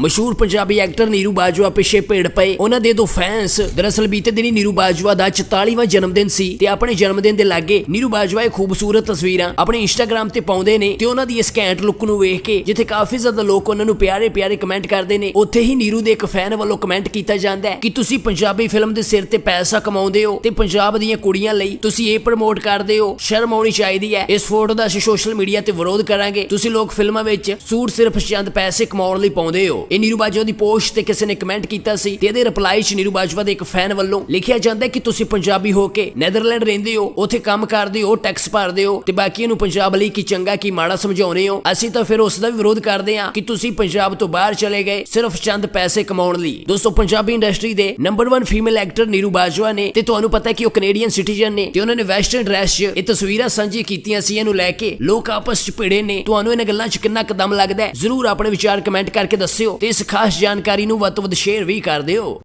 ਮਸ਼ਹੂਰ ਪੰਜਾਬੀ ਐਕਟਰ ਨੀਰੂ ਬਾਜਵਾ ਪਿੱਛੇ ਭੇੜ ਪਏ। ਉਹਨਾਂ ਦੇ ਦੋ ਫੈਨਸ ਦਰਅਸਲ ਬੀਤੇ ਦਿਨੀ ਨੀਰੂ ਬਾਜਵਾ ਦਾ 44ਵਾਂ ਜਨਮ ਦਿਨ ਸੀ ਤੇ ਆਪਣੇ ਜਨਮ ਦਿਨ ਦੇ ਲਾਗੇ ਨੀਰੂ ਬਾਜਵਾ ਇਹ ਖੂਬਸੂਰਤ ਤਸਵੀਰਾਂ ਆਪਣੇ ਇੰਸਟਾਗ੍ਰam ਤੇ ਪਾਉਂਦੇ ਨੇ ਤੇ ਉਹਨਾਂ ਦੀ ਇਸ ਘੈਂਟ ਲੁੱਕ ਨੂੰ ਵੇਖ ਕੇ, ਜਿੱਥੇ ਕਾਫੀ ਜ਼ਿਆਦਾ ਲੋਕ ਉਹਨਾਂ ਨੂੰ ਪਿਆਰੇ ਪਿਆਰੇ ਕਮੈਂਟ ਕਰਦੇ ਨੇ, ਉੱਥੇ ਹੀ ਨੀਰੂ ਦੇ ਇੱਕ ਫੈਨ ਵੱਲੋਂ ਕਮੈਂਟ ਕੀਤਾ ਜਾਂਦਾ ਹੈ ਕਿ ਤੁਸੀਂ ਪੰਜਾਬੀ ਫਿਲਮ ਦੇ ਸਿਰ ਤੇ ਪੈਸਾ ਕਮਾਉਂਦੇ ਹੋ ਤੇ ਪੰਜਾਬ ਦੀਆਂ ਕੁੜੀਆਂ ਲਈ ਤੁਸੀਂ ਇਹ ਪ੍ਰਮੋਟ ਕਰਦੇ ਹੋ। ਸ਼ਰਮ ਆਉਣੀ ਚਾਹੀਦੀ ਹੈ। ਇਸ ਫੋਟੋ ਦਾ ਅਸੀਂ ਸੋਸ਼ਲ ਮੀਡੀਆ ਤੇ ਵਿਰੋਧ ਕਰਾਂਗੇ। ਤੁਸੀਂ ਲੋਕ ਫਿਲਮਾਂ ਵਿੱਚ ਸੂਟ ਸਿਰਫ ਚੰਦ ਪੈਸੇ ਕਮਾਉਣ ਲਈ ਪਾਉਂਦੇ ਹੋ। ਇਹ ਨੀਰੂ ਬਾਜਵਾ ਦੀ ਪੋਸਟ ਤੇ ਕਿਸੇ ਨੇ ਕਮੈਂਟ ਕੀਤਾ ਸੀ ਤੇ ਇਹਦੇ ਰਿਪਲਾਈ 'ਚ ਨੀਰੂ ਬਾਜਵਾ ਦੇ ਇੱਕ ਫੈਨ ਵੱਲੋਂ ਲਿਖਿਆ ਜਾਂਦਾ ਕਿ ਤੁਸੀਂ ਪੰਜਾਬੀ ਹੋ ਕੇ ਨੈਦਰਲੈਂਡ ਰਹਿੰਦੇ ਹੋ, ਉੱਥੇ ਕੰਮ ਕਰਦੇ ਹੋ ਟੈਕਸ ਭਰਦੇ ਹੋ ਤੇ ਬਾਕੀ ਨੂੰ ਪੰਜਾਬ ਲਈ ਕੀ ਚੰਗਾ, ਕੀ ਮਾੜਾ ਸਮਝਾਉਂਦੇ ਹੋ, ਅਸੀਂ ਤਾਂ ਫਿਰ ਉਸ ਦਾ ਵੀ ਵਿਰੋਧ ਕਰਦੇ ਹਾਂ ਕਿ ਤੁਸੀਂ ਪੰਜਾਬ ਤੋਂ ਬਾਹਰ ਚਲੇ ਗਏ ਸਿਰਫ ਚੰਦ ਪੈਸੇ ਕਮਾਉਣ ਲਈ। ਦੋਸਤੋ, ਪੰਜਾਬੀ ਇੰਡਸਟਰੀ ਦੇ number 1 female actor Neeru Bajwa ਨੇ ਤੇ ਤੁਹਾਨੂੰ ਪਤਾ ਹੈ ਕਿ ਉਹ ਕੈਨੇਡੀਅਨ ਸਿਟੀਜ਼ਨ ਨੇ ਤੇ ਉਹਨਾਂ ਨੇ ਵੈਸਟਰਨ ਡਰੈਸ 'ਚ ਇਹ ਤਸਵੀਰਾਂ ਸਾਂਝੀ ਕੀਤੀਆਂ ਸੀ, ਇਹਨੂੰ ਲੈ ਕੇ ਲੋਕ ਆਪਸ 'ਚ ਭਿੜੇ ਨੇ। ਤੁਹਾਨੂੰ ਇਹਨਾਂ ਗੱਲਾਂ 'ਚ ਕਿੰਨਾ ਕਦਮ ਲੱਗਦਾ ਹੈ? ਜ਼ਰੂਰ ਆਪਣੇ ਵਿਚਾਰ ਕਮੈਂਟ ਕਰਕੇ ਦੱਸਿਓ। ਤੇ ਇਸ ਖਾਸ ਜਾਣਕਾਰੀ ਨੂੰ ਵੱਧ ਤੋਂ ਵੱਧ ਸ਼ੇਅਰ ਵੀ ਕਰ ਦਿਓ।